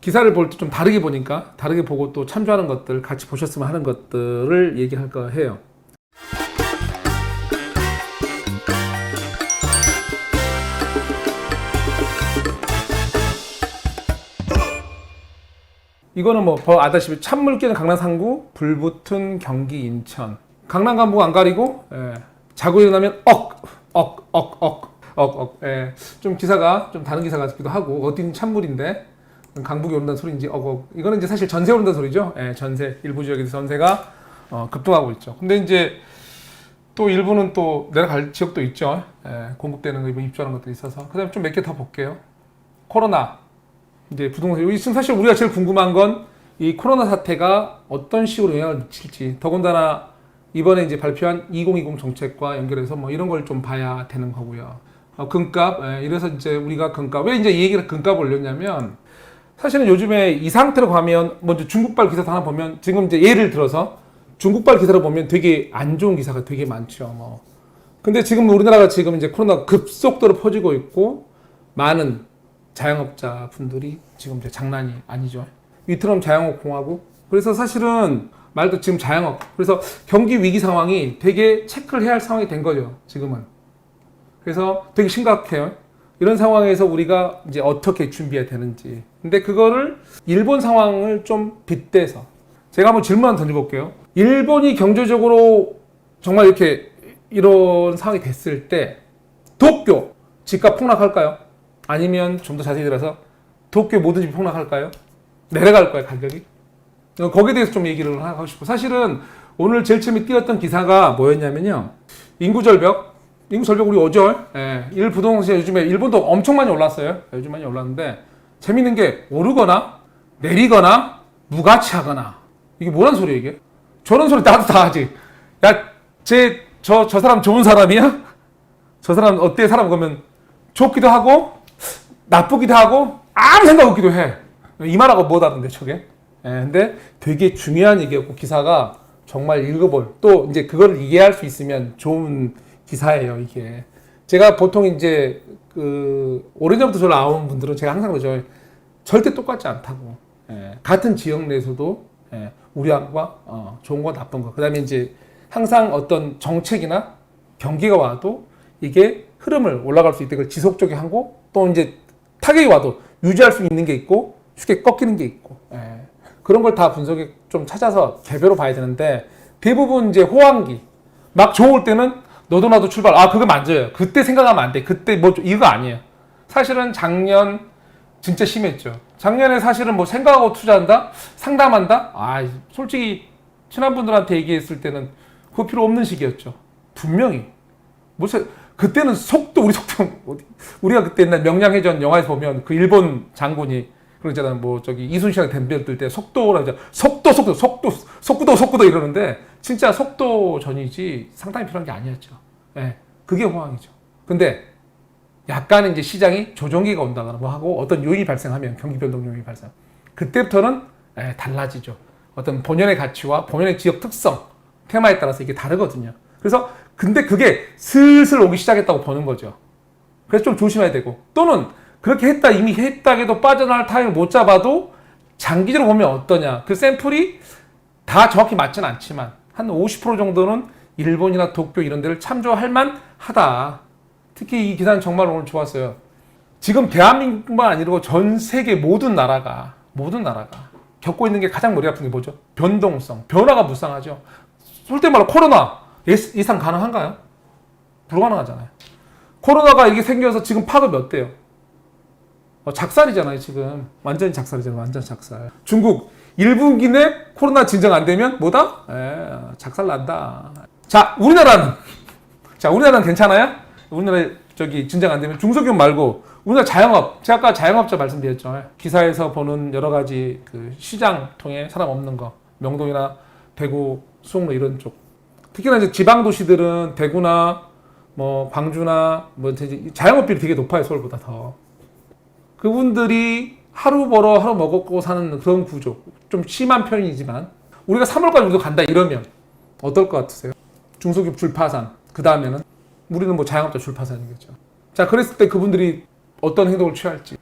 기사를 볼 때 좀 다르게 보니까 다르게 보고 또 참조하는 것들 같이 보셨으면 하는 것들을 얘기할까 해요. 이거는 뭐더 아다시피 찬물 끼는 강남 상구, 불 붙은 경기 인천. 강남 간부가 안 가리고 예. 자고 일어나면 억, 억, 억, 억, 억, 억. 예. 좀 기사가 좀 다른 기사 같기도 하고 어딘 찬물인데 강북이 오른다는 소리인지 억, 억. 이거는 이제 사실 전세 오른다는 소리죠. 예. 전세 일부 지역에서 전세가 어, 급등하고 있죠. 근데 이제 또 일부는 또 내려갈 지역도 있죠. 예. 공급되는 거 입주하는 것들이 있어서. 그다음에 좀 몇 개 더 볼게요. 코로나 이제 부동산 여기 지금 사실 우리가 제일 궁금한 건 이 코로나 사태가 어떤 식으로 영향을 미칠지 더군다나 이번에 이제 발표한 2020 정책과 연결해서 뭐 이런 걸 좀 봐야 되는 거고요. 어, 금값 예, 이래서 이제 우리가 금값 왜 이제 이 얘기를 금값 올렸냐면 사실은 요즘에 이 상태로 가면 먼저 중국발 기사 하나 보면 지금 이제 예를 들어서 중국발 기사를 보면 되게 안 좋은 기사가 되게 많죠. 뭐 근데 지금 우리나라가 지금 이제 코로나 급속도로 퍼지고 있고 많은 자영업자 분들이 지금 이제 장난이 아니죠. 이처럼 자영업 공하고 그래서 사실은 말도 지금 자영업 그래서 경기 위기 상황이 되게 체크를 해야 할 상황이 된 거죠. 지금은 그래서 되게 심각해요. 이런 상황에서 우리가 이제 어떻게 준비해야 되는지. 근데 그거를 일본 상황을 좀 빗대서 제가 한번 질문 던져볼게요. 일본이 경제적으로 정말 이렇게 이런 상황이 됐을 때 도쿄 집값 폭락할까요? 아니면 좀 더 자세히 들어서 도쿄 모든 집이 폭락할까요? 내려갈 거예요 가격이? 어, 거기에 대해서 좀 얘기를 하고 싶고 사실은 오늘 제일 처음에 띄었던 기사가 뭐였냐면요 인구 절벽 인구 절벽 우리 오절. 예, 일 부동산 요즘에 일본도 엄청 많이 올랐어요. 요즘 많이 올랐는데 재밌는 게 오르거나 내리거나 무가치하거나. 이게 뭐란 소리야 이게? 저런 소리 나도 다 하지. 야제 저저 사람 좋은 사람이야? 저 사람 어때? 사람 그러면 좋기도 하고 나쁘기도 하고 아무 생각 없기도 해. 이 말하고 뭐 다른데 저게? 예, 근데 되게 중요한 얘기였고 기사가 정말 읽어볼 또 이제 그걸 이해할 수 있으면 좋은 기사예요 이게. 제가 보통 이제 그 오래전부터 저를 아온 분들은 제가 항상 그러죠. 절대 똑같지 않다고. 예, 같은 지역 내에서도 예, 우리하고 어, 좋은 거 나쁜 거. 그다음에 이제 항상 어떤 정책이나 경기가 와도 이게 흐름을 올라갈 수 있게 그걸 지속적이 하고 또 이제 타격이 와도 유지할 수 있는 게 있고 쉽게 꺾이는 게 있고 예. 그런 걸 다 분석에 좀 찾아서 개별로 봐야 되는데 대부분 이제 호황기 막 좋을 때는 너도 나도 출발. 아 그거 맞아요. 그때 생각하면 안 돼. 그때 뭐 좀- 이거 아니에요. 사실은 작년 진짜 심했죠. 작년에 사실은 뭐 생각하고 투자한다? 상담한다? 아 솔직히 친한 분들한테 얘기했을 때는 그거 필요 없는 시기였죠. 분명히. 무슨 그때는 속도 우리 속도 우리가 그때 옛날 명량해전 영화에서 보면 그 일본 장군이 그러잖아 뭐 저기 이순신한테 덤벼 뜰때 속도라 이제 속도 속도 속도 속구도 속구도 이러는데 진짜 속도 전이지 상당히 필요한 게 아니었죠. 예, 그게 호황이죠. 근데 약간 이제 시장이 조정기가 온다거나 뭐 하고 어떤 요인이 발생하면 경기 변동 요인이 발생. 그때부터는 예, 달라지죠. 어떤 본연의 가치와 본연의 지역 특성, 테마에 따라서 이게 다르거든요. 그래서 근데 그게 슬슬 오기 시작했다고 보는 거죠. 그래서 좀 조심해야 되고 또는 그렇게 했다 이미 했다 해도 빠져나갈 타임을 못 잡아도 장기적으로 보면 어떠냐. 그 샘플이 다 정확히 맞지는 않지만 한 50% 정도는 일본이나 도쿄 이런 데를 참조할 만하다. 특히 이 기사는 정말 오늘 좋았어요. 지금 대한민국만 아니고 전 세계 모든 나라가 모든 나라가 겪고 있는 게 가장 머리 아픈 게 뭐죠? 변동성 변화가 무쌍하죠. 솔직히 말로 코로나 예상 가능한가요? 불가능하잖아요. 코로나가 이게 생겨서 지금 파급 몇 대요? 어, 작살이잖아요, 지금. 완전히 작살이잖아요, 완전 작살. 중국 1분기 내 코로나 진정 안 되면 뭐다? 에, 작살 난다. 자, 우리나라는 자, 우리나라는 괜찮아요? 우리나라 저기 진정 안 되면 중소기업 말고 우리나라 자영업, 제가 아까 자영업자 말씀드렸죠. 기사에서 보는 여러 가지 그 시장 통해 사람 없는 거, 명동이나 대구, 수원로 이런 쪽. 특히나 이제 지방 도시들은 대구나 뭐 광주나 뭐 이제 자영업비이 되게 높아요 서울보다 더 그분들이 하루 벌어 하루 먹고 사는 그런 구조 좀 심한 편이지만 우리가 3월까지 우리도 간다 이러면 어떨 것 같으세요? 중소기업 줄파산 그 다음에는 우리는 뭐 자영업자 줄파산이겠죠 자 그랬을 때 그분들이 어떤 행동을 취할지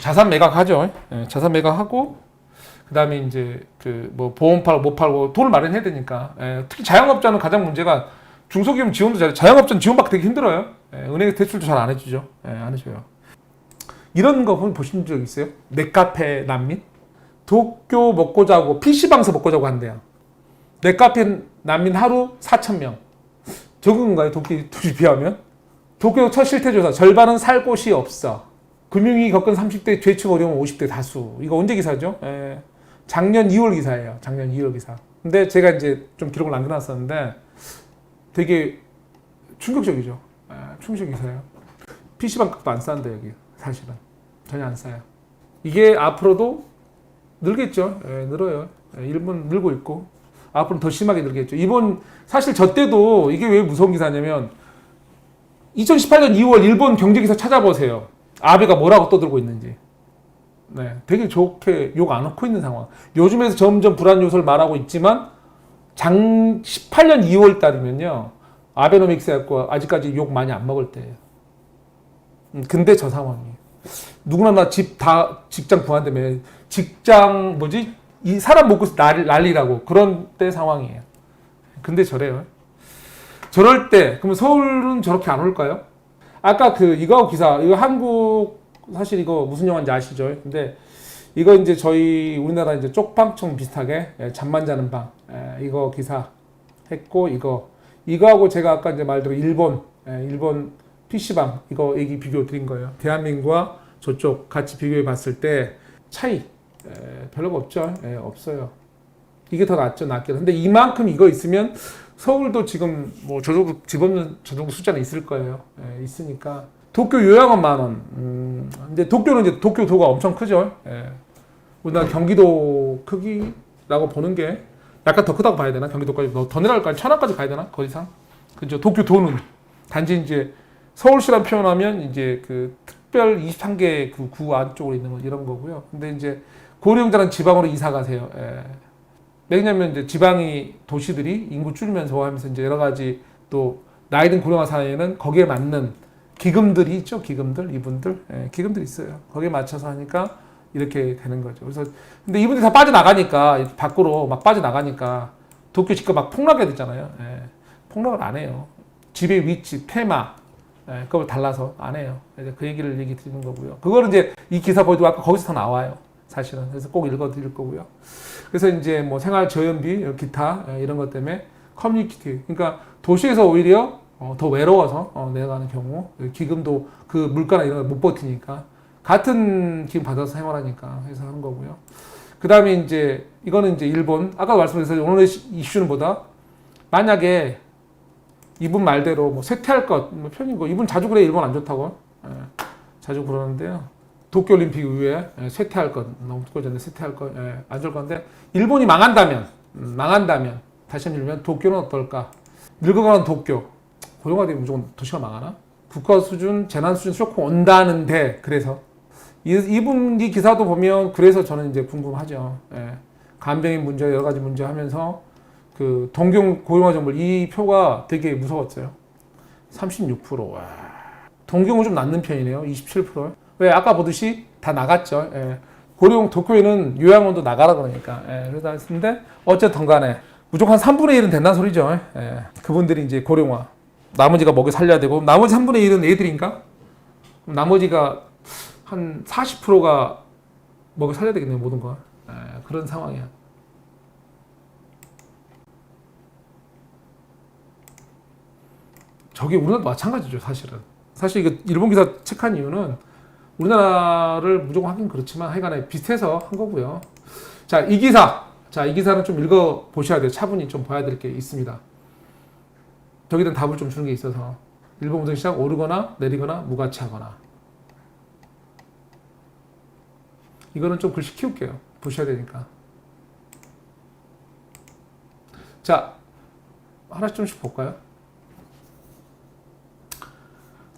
자산 매각하죠. 예, 자산 매각하고 그다음에 이제 그 뭐 보험 팔고 못 팔고 돈을 마련해야 되니까 예, 특히 자영업자는 가장 문제가 중소기업 지원도 잘 자영업자는 지원받기 되게 힘들어요. 예, 은행 대출도 잘 안 해주죠. 예, 안 해줘요. 이런 거 보신 적 있어요? 넷카페 난민? 도쿄 먹고 자고 PC방에서 먹고 자고 한대요. 넷카페 난민 하루 4천 명. 적은가요? 도쿄 비하면? 도쿄 첫 실태조사 절반은 살 곳이 없어. 금융위 겪은 30대 죄축 어려움 50대 다수. 이거 언제 기사죠? 예. 작년 2월 기사예요. 작년 2월 기사. 근데 제가 이제 좀 기록을 남겨놨었는데 되게 충격적이죠. 예, 충격 기사예요. PC방 값도 안 싼데 여기 사실은 전혀 안 싸요. 이게 앞으로도 늘겠죠. 예, 늘어요. 예, 일본 늘고 있고 앞으로 더 심하게 늘겠죠. 이번 사실 저 때도 이게 왜 무서운 기사냐면 2018년 2월 일본 경제 기사 찾아보세요. 아베가 뭐라고 떠들고 있는지. 네, 되게 좋게 욕안 넣고 있는 상황. 요즘에서 점점 불안 요소를 말하고 있지만 장 18년 2월 달이면요. 아베노믹스 갖고 아직까지 욕 많이 안 먹을 때예요. 음, 근데 저 상황이 누구나 나 집 다 직장 구한다며 직장 뭐지 이 사람 먹고 난- 난리라고 그런 때 상황이에요. 근데 저래요. 저럴 때 그러면 서울은 저렇게 안 올까요? 아까 그 이거 기사 이거 한국 사실 이거 무슨 영화인지 아시죠? 근데 이거 이제 저희 우리나라 이제 쪽방청 비슷하게 예, 잠만 자는 방 예, 이거 기사 했고 이거 이거하고 제가 아까 이제 말대로 일본 예, 일본 PC방 이거 얘기 비교 드린 거예요. 대한민국과 저쪽 같이 비교해 봤을 때 차이 에, 별로가 없죠. 예, 없어요. 이게 더 낫죠, 낫게. 근데 이만큼 이거 있으면 서울도 지금 뭐 저 정도 집 없는 저 정도 숫자는 있을 거예요. 예, 있으니까 도쿄 요양원 만 원. 음, 근데 도쿄는 이제 도쿄 도가 엄청 크죠. 예. 우리나라 경기도 크기라고 보는 게 약간 더 크다고 봐야 되나? 경기도까지 뭐더 내려갈까? 천안까지 가야 되나? 거의 상. 그죠? 도쿄 도는 단지 이제 서울시란 표현하면 이제 그 특별 23개 그 구 안쪽으로 있는 거 이런 거고요. 근데 이제 고령자는 지방으로 이사 가세요. 예. 왜냐면 이제 지방이 도시들이 인구 줄면서 하면서 이제 여러 가지 또 나이 든 고령화 사회에는 거기에 맞는 기금들이 있죠. 기금들 이분들 예, 기금들이 있어요. 거기에 맞춰서 하니까 이렇게 되는 거죠. 그래서 근데 이분들이 다 빠져나가니까 밖으로 막 빠져나가니까 도쿄 집값 막 폭락해야 되잖아요. 예. 폭락을 안 해요. 집의 위치, 테마, 예, 그걸 달라서 안 해요. 이제 그 얘기를 얘기 드리는 거고요. 그거는 이제 이 기사 보도 아까 거기서 다 나와요. 사실은. 그래서 꼭 읽어 드릴 거고요. 그래서 이제 뭐 생활 저연비, 기타 예, 이런 것 때문에 커뮤니티. 그러니까 도시에서 오히려 어, 더 외로워서 어, 내려가는 경우 기금도 그 물가나 이런 걸 못 버티니까 같은 기금 받아서 생활하니까 해서 하는 거고요. 그 다음에 이제 이거는 이제 일본 아까 말씀드렸어요. 오늘의 시- 이슈는 뭐다? 만약에 이분 말대로 뭐 쇠퇴할 것, 뭐 편인 거. 이분 자주 그래 일본 안 좋다고. 예, 자주 그러는데요. 도쿄올림픽 이후에 예, 쇠퇴할 것 너무 두꺼워졌는데 쇠퇴할 것, 예, 안 좋을 건데 일본이 망한다면, 음, 망한다면 다시 한번 밀면 도쿄는 어떨까? 늙어가는 도쿄 고령화되면 무조건 도시가 망하나? 국가 수준, 재난 수준 쇼크 온다는데 그래서 이, 이분 이 기사도 보면 그래서 저는 이제 궁금하죠. 예. 간병인 문제 여러 가지 문제 하면서 그 동경 고령화 정글 이 표가 되게 무서웠어요. 36%. 와. 동경은 좀 낮는 편이네요. 27%. 왜 아까 보듯이 다 나갔죠. 예. 고령 도쿄에는 요양원도 나가라 그러니까. 예. 그러다 했는데 어쨌든 간에 무조건 한 3분의 1은 된다는 소리죠. 예. 그분들이 이제 고령화. 나머지가 먹여 살려야 되고 나머지 3분의 1은 애들인가? 나머지가 한 40%가 먹여 살려야 되겠네요. 모든 걸. 예. 그런 상황이야. 저게 우리나라도 마찬가지죠, 사실은. 사실 이거 일본 기사 체크한 이유는 우리나라를 무조건 하긴 그렇지만 하여간에 비슷해서 한 거고요. 자, 이 기사. 자, 이 기사는 좀 읽어 보셔야 돼요. 차분히 좀 봐야 될 게 있습니다. 저기는 답을 좀 주는 게 있어서 일본부터 시작 오르거나 내리거나 무가치하거나 이거는 좀 글씨 키울게요. 보셔야 되니까. 자, 하나씩 좀씩 볼까요?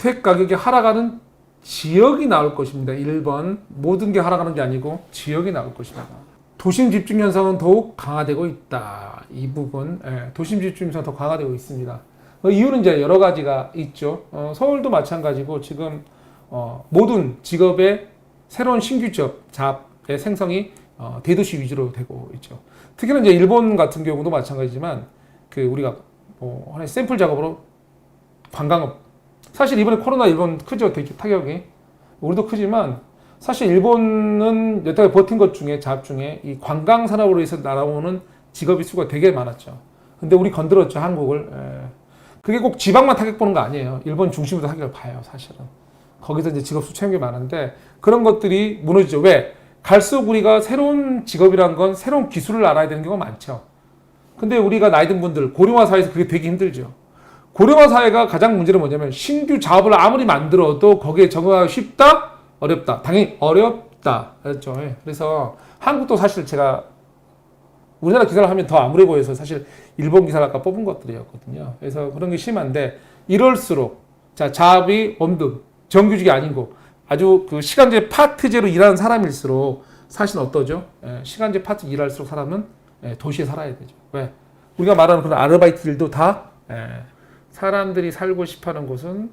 택 가격이 하락하는 지역이 나올 것입니다. 1번 모든 게 하락하는 게 아니고 지역이 나올 것입니다. 도심 집중 현상은 더욱 강화되고 있다. 이 부분 예, 도심 집중 현상 더 강화되고 있습니다. 어, 이유는 이제 여러 가지가 있죠. 어, 서울도 마찬가지고 지금 어, 모든 직업의 새로운 신규 잡의 생성이 어, 대도시 위주로 되고 있죠. 특히나 이제 일본 같은 경우도 마찬가지지만 그 우리가 뭐 하나의 샘플 작업으로 관광업 사실 이번에 코로나 일본 크죠 타격이 우리도 크지만 사실 일본은 여태까지 버틴 것 중에 잡 중에 이 관광 산업으로 해서 날아오는 직업의 수가 되게 많았죠. 근데 우리 건드렸죠 한국을. 예. 그게 꼭 지방만 타격 보는 거 아니에요. 일본 중심으로 타격을 봐요 사실은. 거기서 이제 직업 수 채운 게 많은데 그런 것들이 무너지죠. 왜? 갈수록 우리가 새로운 직업이란 건 새로운 기술을 알아야 되는 경우가 많죠. 근데 우리가 나이 든 분들 고령화 사회에서 그게 되게 힘들죠. 고령화 사회가 가장 문제는 뭐냐면 신규 작업을 아무리 만들어도 거기에 적응하기 쉽다? 어렵다. 당연히 어렵다. 그렇죠. 예. 그래서 한국도 사실 제가 우리나라 기사를 하면 더 암울해 보여서 사실 일본 기사를 아까 뽑은 것들이었거든요. 그래서 그런 게 심한데 이럴수록 자 잡이 엄등 정규직이 아니고 아주 그 시간제 파트제로 일하는 사람일수록 사실 어떠죠? 예, 시간제 파트 일할수록 사람은 예, 도시에 살아야 되죠. 왜? 우리가 말하는 그런 아르바이트들도 다 예, 사람들이 살고 싶어하는 곳은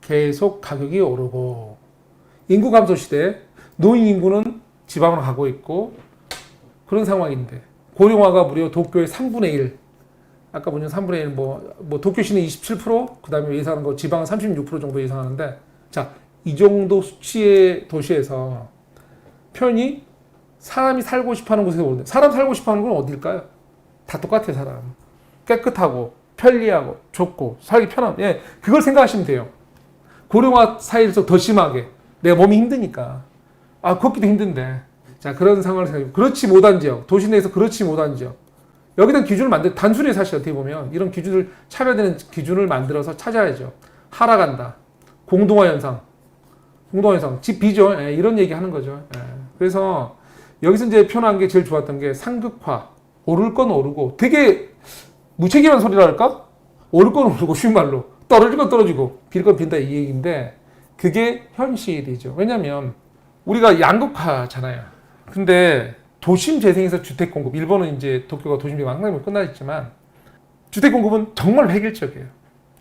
계속 가격이 오르고 인구 감소 시대 노인 인구는 지방으로 가고 있고 그런 상황인데 고령화가 무려 도쿄의 3분의 1 아까 보면 3분의 1 뭐, 뭐 도쿄시는 27% 그 다음에 예상하는 거 지방은 36% 정도 예상하는데 자 이 정도 수치의 도시에서 편히 사람이 살고 싶어하는 곳에서 오는데 사람 살고 싶어하는 건 어딜까요? 다 똑같아요 사람 깨끗하고 편리하고 좋고 살기 편함. 예 그걸 생각하시면 돼요. 고령화 사회에서 더 심하게. 내가 몸이 힘드니까. 아 걷기도 힘든데. 자 그런 상황을 생각해 그렇지 못한 지역 도시 내에서 그렇지 못한 지역. 여기다 기준을 만들 단순히 사실 어떻게 보면 이런 기준을 차별되는 기준을 만들어서 찾아야죠. 하락한다. 공동화 현상. 공동화 현상. 집 비죠 예, 이런 얘기 하는 거죠. 예. 그래서 여기서 이제 표현한 게 제일 좋았던 게 상극화. 오를 건 오르고 되게 무책임한 소리라 할까? 오를 건 오르고 쉬운 말로. 떨어질 건 떨어지고 빌 건 빈다 이 얘기인데 그게 현실이죠. 왜냐면 우리가 양극화잖아요. 근데 도심 재생에서 주택 공급 일본은 이제 도쿄가 도심 재생 상당히 끝나 있지만 주택 공급은 정말 획일적이에요.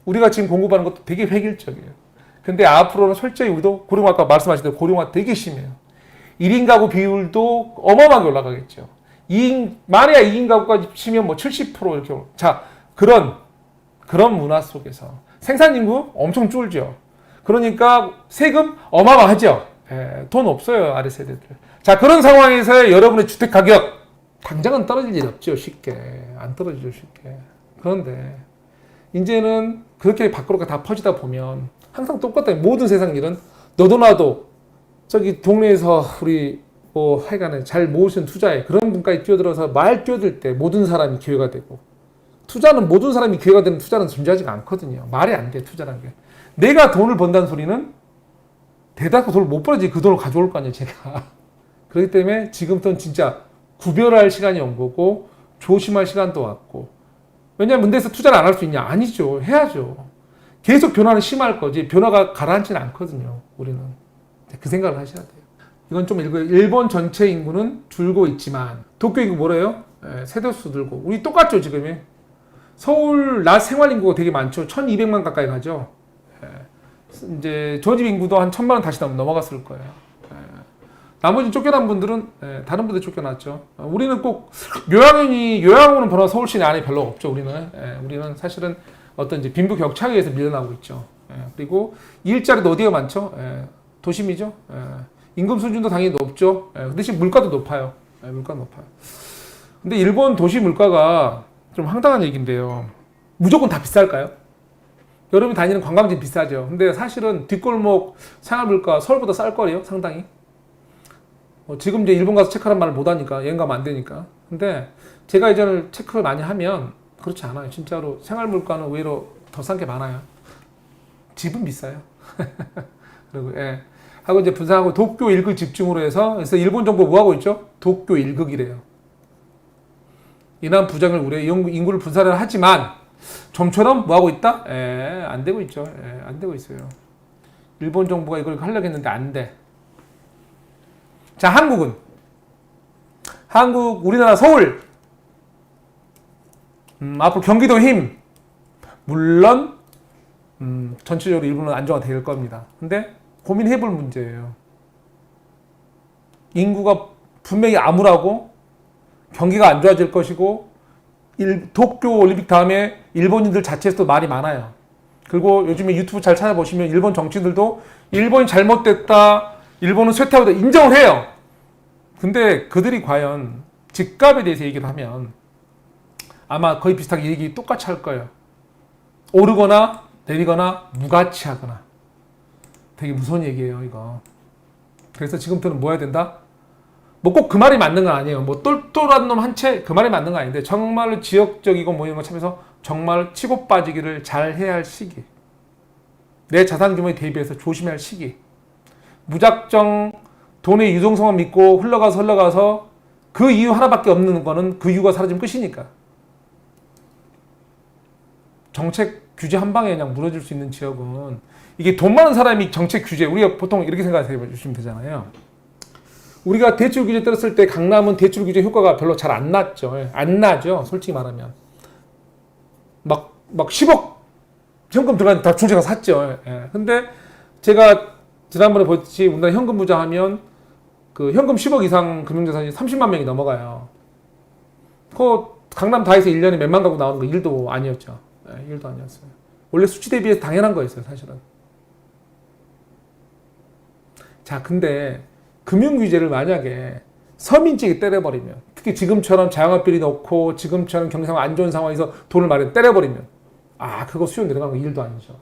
우리가 지금 공급하는 것도 되게 획일적이에요. 근데 앞으로는 솔직히 우리도 고령화 아까 말씀하신 대로 고령화 되게 심해요. 1인 가구 비율도 어마어마하게 올라가겠죠 2인 만약 2인 가구까지 치면 뭐 70% 이렇게 올- 자 그런 그런 문화 속에서. 생산 인구 엄청 줄죠. 그러니까 세금 어마어마하죠. 예, 돈 없어요 아래 세대들. 자 그런 상황에서 여러분의 주택 가격 당장은 떨어질 일 없죠 쉽게. 안 떨어지죠 쉽게. 그런데 이제는 그렇게 밖으로 다 퍼지다 보면 항상 똑같다 모든 세상 일은 너도 나도 저기 동네에서 우리 뭐 하여간에 잘 모으신 투자에 그런 분까지 뛰어들어서 말 뛰어들 때 모든 사람이 기회가 되고 투자는 모든 사람이 기회가 되는 투자는 존재하지가 않거든요. 말이 안 돼 투자라는 게. 내가 돈을 번다는 소리는 대다수 돈을 못 벌어지 그 돈을 가져올 거 아니에요 제가. 그렇기 때문에 지금부터는 진짜 구별할 시간이 온 거고 조심할 시간도 왔고. 왜냐하면 문대에서 투자를 안 할 수 있냐? 아니죠. 해야죠. 계속 변화는 심할 거지. 변화가 가라앉지는 않거든요 우리는. 그 생각을 하셔야 돼요 이건 좀 읽어요 일본 전체 인구는 줄고 있지만 도쿄 인구 뭐래요 예, 세대수 들고 우리 똑같죠 지금이 서울 낮 생활 인구가 되게 많죠 1200만 가까이 가죠 예, 이제 저집 인구도 한 1000만 원 다시 넘- 넘어갔을 거예요 예. 나머지 쫓겨난 분들은 예, 다른 분들 쫓겨났죠. 어, 우리는 꼭 요양원이 요양원은 변화 서울 시내 안에 별로 없죠. 우리는 예, 우리는 사실은 어떤 이제 빈부 격차에 의해서 밀려나고 있죠. 예, 그리고 일자리도 어디가 많죠? 예, 도심이죠. 예, 임금 수준도 당연히 높죠. 예, 그 대신 물가도 높아요. 예, 물가 높아요. 근데 일본 도시 물가가 좀 황당한 얘기인데요. 무조건 다 비쌀까요? 여러분이 다니는 관광지 비싸죠. 근데 사실은 뒷골목 생활 물가 서울보다 쌀 거예요, 상당히. 어, 지금 이제 일본 가서 체크하는 말을 못 하니까 여행 가면 안 되니까. 근데 제가 이제는 체크를 많이 하면 그렇지 않아요. 진짜로 생활 물가는 오히려 더싼 게 많아요. 집은 비싸요. 그리고 예. 하고 이제 분산하고 도쿄 1극 집중으로 해서 그래서 일본 정부 뭐 하고 있죠? 도쿄 1극이래요. 이난 부장을 우리 인구를 분산을 하지만 좀처럼 뭐 하고 있다? 예, 안 되고 있죠. 예, 안 되고 있어요. 일본 정부가 이걸 하려고 했는데 안 돼. 자, 한국은 한국 우리나라 서울 음, 앞으로 경기도 힘 물론 음, 전체적으로 일부는 안정화 될 겁니다. 근데 고민해 볼 문제예요. 인구가 분명히 암울하고 경기가 안 좋아질 것이고 일, 도쿄 올림픽 다음에 일본인들 자체에서도 말이 많아요. 그리고 요즘에 유튜브 잘 찾아보시면 일본 정치인들도 일본이 잘못됐다, 일본은 쇠퇴하다 인정을 해요. 근데 그들이 과연 집값에 대해서 얘기를 하면 아마 거의 비슷하게 얘기 똑같이 할 거예요. 오르거나 내리거나 무가치하거나 되게 무서운 얘기예요, 이거. 그래서 지금부터는 뭐 해야 된다? 뭐 꼭 그 말이 맞는 건 아니에요. 뭐 똘똘한 놈 한 채 그 말이 맞는 건 아닌데 정말 지역적이고 뭐 이런 거 참여해서 정말 치고 빠지기를 잘 해야 할 시기. 내 자산 규모에 대비해서 조심해야 할 시기. 무작정 돈의 유동성만 믿고 흘러가서 흘러가서 그 이유 하나밖에 없는 거는 그 이유가 사라지면 끝이니까. 정책 규제 한 방에 그냥 무너질 수 있는 지역은 이게 돈 많은 사람이 정책 규제 우리가 보통 이렇게 생각해 주시면 되잖아요. 우리가 대출 규제 들었을 때 강남은 대출 규제 효과가 별로 잘 안 났죠. 예, 안 나죠. 솔직히 말하면 막막 10억 현금 들어간 다 중재가 샀죠. 예. 근데 제가 지난번에 보였듯이 우리나라 현금 부자하면 그 현금 10억 이상 금융자산이 30만 명이 넘어가요. 그 강남 다에서 1년에 몇만 가구 나오는 거 일도 아니었죠. 예, 일도 아니었어요. 원래 수치 대비해서 당연한 거였어요, 사실은. 자, 근데 금융 규제를 만약에 서민층이 때려버리면, 특히 지금처럼 자영업 비리 넣고 지금처럼 경상 안 좋은 상황에서 돈을 마련 때려버리면, 아, 그거 수요 내려가는 거 일도 아니죠.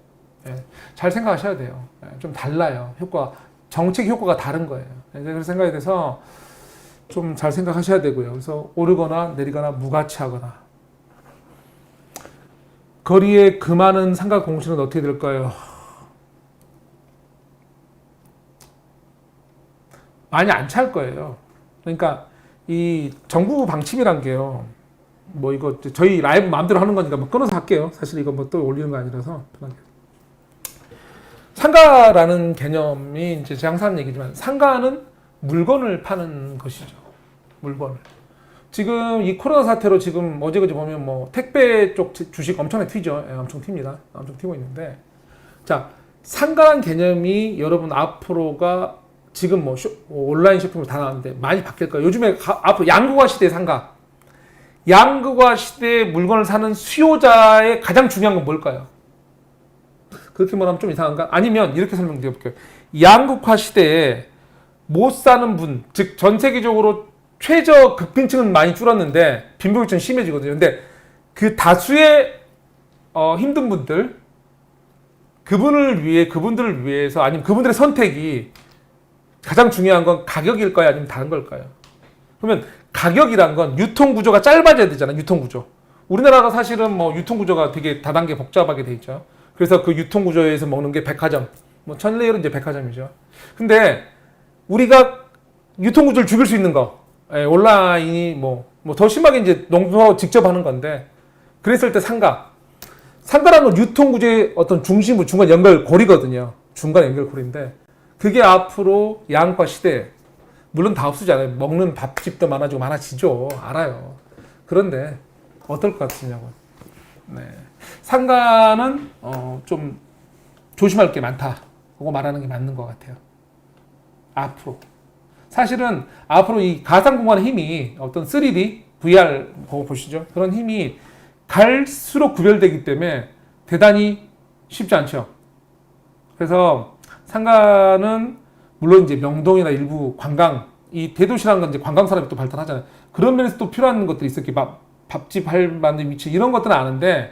예, 잘 생각하셔야 돼요. 예, 좀 달라요. 효과, 정책 효과가 다른 거예요. 예, 그런 생각에 대해서 좀 잘 생각하셔야 되고요. 그래서 오르거나 내리거나 무가치하거나 거리에 그 많은 상가 공시는 어떻게 될까요? 많이 안 찰 거예요. 그러니까 이 정부 방침이란 게요. 뭐 이거 저희 라이브 마음대로 하는 거니까 뭐 끊어서 할게요. 사실 이거 뭐 또 올리는 거 아니라서 편하게. 상가라는 개념이 이제 제가 항상 얘기지만 상가는 물건을 파는 것이죠. 물건을. 지금 이 코로나 사태로 지금 어제그제 보면 뭐 택배 쪽 주- 주식 엄청나게 튀죠. 예, 엄청 튑니다. 엄청 튀고 있는데 자 상가란 개념이 여러분 앞으로가 지금 뭐 쇼- 온라인 쇼핑으로 다 나왔는데 많이 바뀔 거예요. 요즘에 가- 앞으로 양극화 시대 상가 양극화 시대에 물건을 사는 수요자의 가장 중요한 건 뭘까요? 그렇게 말하면 좀 이상한가? 아니면 이렇게 설명드려볼게요. 양극화 시대에 못 사는 분, 즉 전 세계적으로 최저 극빈층은 많이 줄었는데 빈부격차는 심해지거든요. 근데 그 다수의 어, 힘든 분들, 그분을 위해 그분들을 위해서 아니면 그분들의 선택이 가장 중요한 건 가격일까요? 아니면 다른 걸까요? 그러면 가격이란 건 유통 구조가 짧아져야 되잖아요. 유통 구조. 우리나라가 사실은 뭐 유통 구조가 되게 다단계 복잡하게 돼 있죠. 그래서 그 유통 구조에서 먹는 게 백화점. 뭐 천레일은 이제 백화점이죠. 근데 우리가 유통 구조를 죽일 수 있는 거. 예, 온라인이 뭐 뭐 더 심하게 이제 농부하고 직접 하는 건데 그랬을 때 상가. 상가라는 건 유통 구조의 어떤 중심부 중간 연결고리거든요. 중간 연결고리인데 그게 앞으로 양과 시대 물론 다 없어지지 않아요. 먹는 밥집도 많아지고 많아지죠. 알아요. 그런데 어떨 것 같으냐고. 네. 상가는 어, 좀 조심할 게 많다. 그거 말하는 게 맞는 것 같아요. 앞으로. 사실은 앞으로 이 가상 공간의 힘이 어떤 3D, VR 그거 보시죠. 그런 힘이 갈수록 구별되기 때문에 대단히 쉽지 않죠. 그래서 상가는 물론 이제 명동이나 일부 관광 이 대도시라는 건 이제 관광 산업이 또 발달하잖아요. 그런 면에서 또 필요한 것들이. 이렇게 밥 밥집 할 만한 위치 이런 것들은 아는데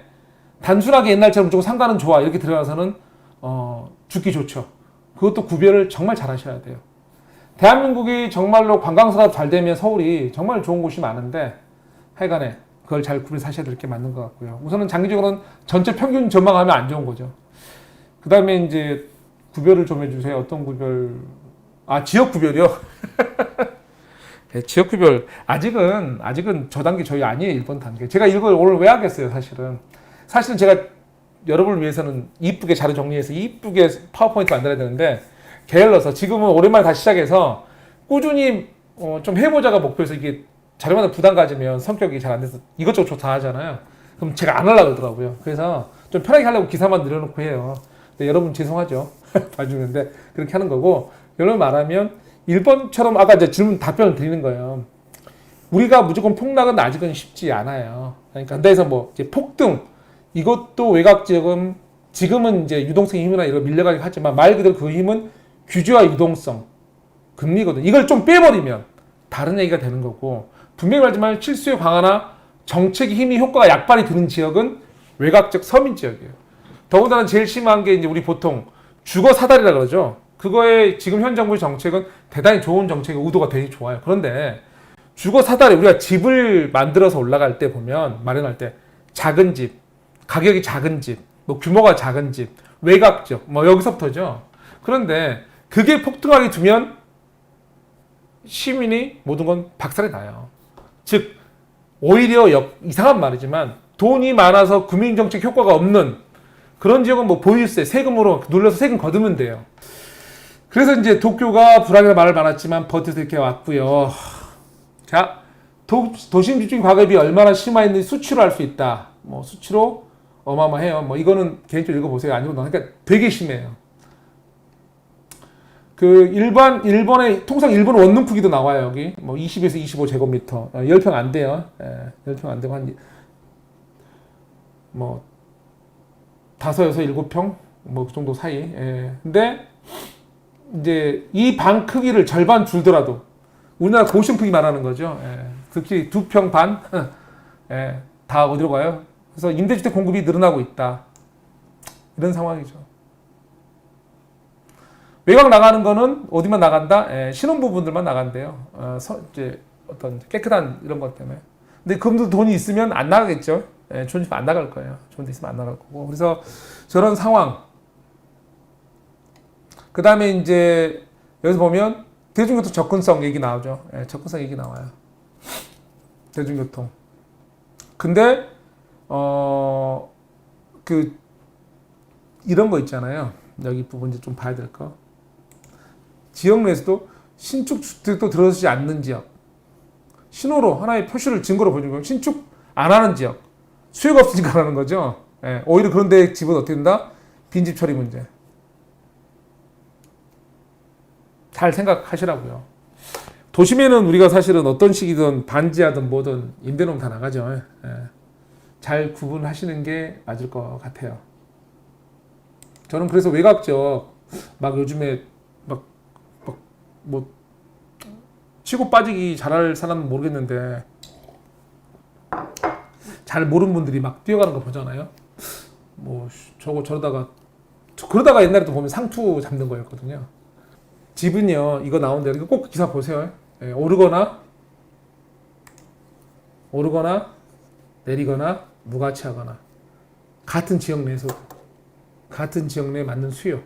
단순하게 옛날처럼 무조건 상가는 좋아 이렇게 들어가서는 어 죽기 좋죠. 그것도 구별을 정말 잘 하셔야 돼요. 대한민국이 정말로 관광 산업 잘 되면 서울이 정말 좋은 곳이 많은데 하여간에 그걸 잘 구별 사셔야 될 게 맞는 것 같고요. 우선은 장기적으로는 전체 평균 전망하면 안 좋은 거죠. 그 다음에 이제 구별을 좀 해주세요. 어떤 구별? 아 지역 구별이요. 네, 지역 구별 아직은 아직은 저 단계 저희 아니에요 1번 단계. 제가 이걸 오늘 왜 하겠어요 사실은. 사실은 제가 여러분을 위해서는 이쁘게 자료 정리해서 이쁘게 파워포인트 만들어야 되는데 게을러서 지금은 오랜만에 다시 시작해서 꾸준히 어, 좀 해보자가 목표에서 이게 자료마다 부담 가지면 성격이 잘 안 돼서 이것저것 좋다 하잖아요. 그럼 제가 안 하려고 그러더라고요. 그래서 좀 편하게 하려고 기사만 늘려놓고 해요. 근데 여러분 죄송하죠. 봐주는데 그렇게 하는 거고 여러분 말하면 일본처럼 아까 이제 질문 답변을 드리는 거예요. 우리가 무조건 폭락은 아직은 쉽지 않아요. 그러니까 근데서 뭐 이제 폭등 이것도 외곽 지역은 지금은 이제 유동성 힘이나 이런 밀려가긴 하지만 말 그대로 그 힘은 규제와 유동성 금리거든. 이걸 좀 빼버리면 다른 얘기가 되는 거고 분명히 말하지만 실수요 강화나 정책의 힘이 효과가 약발이 되는 지역은 외곽적 서민 지역이에요. 더군다나 제일 심한 게 이제 우리 보통 주거 사다리라 그러죠. 그거에 지금 현 정부의 정책은 대단히 좋은 정책의 의도가 되게 좋아요. 그런데 주거 사다리 우리가 집을 만들어서 올라갈 때 보면 마련할 때 작은 집, 가격이 작은 집, 뭐 규모가 작은 집, 외곽적 뭐 여기서부터죠. 그런데 그게 폭등하게 두면 시민이 모든 건 박살이 나요. 즉 오히려 역- 이상한 말이지만 돈이 많아서 금융정책 효과가 없는 그런 지역은 뭐 보유세 세금으로 눌러서 세금 거두면 돼요. 그래서 이제 도쿄가 불안이라 말을 많았지만 버텨서 이렇게 왔고요. 자, 도, 도심 집중 과급이 얼마나 심화했는지 수치로 알 수 있다. 뭐 수치로 어마어마해요. 뭐 이거는 개인적으로 읽어보세요. 아니면 그러니까 되게 심해요. 그 일반 일본의 통상 일본 원룸 크기도 나와요 여기. 뭐 20에서 25 제곱미터. 10평 안 돼요. 예, 10평 안 되고 한뭐 다섯에서 일곱 평뭐 그 정도 사이. 예. 근데 이제 이 방 크기를 절반 줄더라도 우리나라 고시원 크기 말하는 거죠. 예. 특히 두 평 반? 예. 다 어디로 가요? 그래서 임대주택 공급이 늘어나고 있다. 이런 상황이죠 외곽 나가는 거는 어디만 나간다? 예, 신혼부부들만 나간대요. 어, 서, 이제 어떤 깨끗한 이런 것 때문에. 근데 그분도 돈이 있으면 안 나가겠죠. 예, 좋은 집안 나갈 거예요. 데 있으면 안 나갈 거고. 그래서 저런 상황. 그 다음에 이제 여기서 보면 대중교통 접근성 얘기 나오죠. 예, 접근성 얘기 나와요. 대중교통. 근데 어, 그 이런 거 있잖아요. 여기 부분 이제 좀 봐야 될 거. 지역 내에서도 신축 주택도 들어서지 않는 지역. 신호로 하나의 표시를 증거로 거예요. 신축 안 하는 지역. 수요가 없으니까 안 하는 거죠. 예, 오히려 그런데 집은 어떻게 된다? 빈집 처리 문제. 잘 생각하시라고요. 도심에는 우리가 사실은 어떤 식이든 반지하든 뭐든 임대료는 다 나가죠. 예. 잘 구분하시는 게 맞을 것 같아요. 저는 그래서 외곽적 막 요즘에 막 뭐 치고 빠지기 잘할 사람은 모르겠는데 잘 모르는 분들이 막 뛰어가는 거 보잖아요. 뭐 저거 저러다가 저- 그러다가 옛날에 또 보면 상투 잡는 거였거든요. 집은요 이거 나오는데 이거 꼭 기사 보세요. 예, 오르거나 오르거나 내리거나 무가치하거나 같은 지역 내에서 같은 지역 내에 맞는 수요.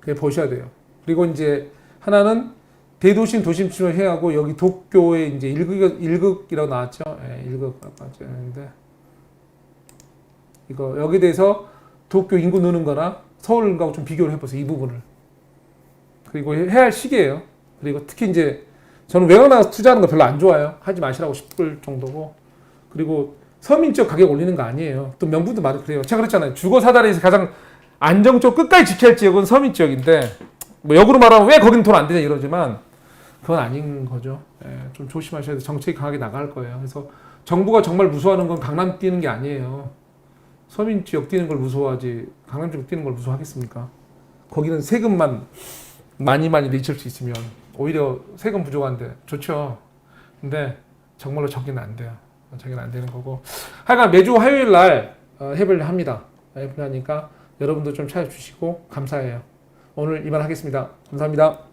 그게 보셔야 돼요. 그리고 이제 하나는 대도심 도심 지원 해야 하고 여기 도쿄에 이제 일극 일극이라고 나왔죠. 예, 일극 아까 했는데 이거 여기 대해서 도쿄 인구 느는 거나 서울과 좀 비교를 해보세요. 이 부분을. 그리고 해야 할 시기예요. 그리고 특히 이제 저는 나가서 투자하는 거 별로 안 좋아요. 하지 마시라고 싶을 정도고. 그리고 서민 지역 가격 올리는 거 아니에요. 또 명분도 말을 그래요. 제가 그랬잖아요. 주거 사다리에서 가장 안정적 끝까지 지켜야 할 지역은 서민 지역인데 뭐 역으로 말하면 왜 거기는 돈안 되냐 이러지만 그건 아닌 거죠. 예, 좀 조심하셔야 돼. 정책이 강하게 나갈 거예요. 그래서 정부가 정말 무서워하는 건 강남 뛰는 게 아니에요. 서민 지역 뛰는 걸 무서워하지 강남 지역 뛰는 걸 무서워하겠습니까? 거기는 세금만 많이 많이 내칠 수 있으면 오히려 세금 부족한데 좋죠. 근데 정말로 저기는 안 돼요. 저기는 안 되는 거고. 하여간 매주 화요일 날 어, 해볼 합니다. 해볼 하니까 여러분도 좀 찾아주시고 감사해요. 오늘 이만 하겠습니다. 감사합니다.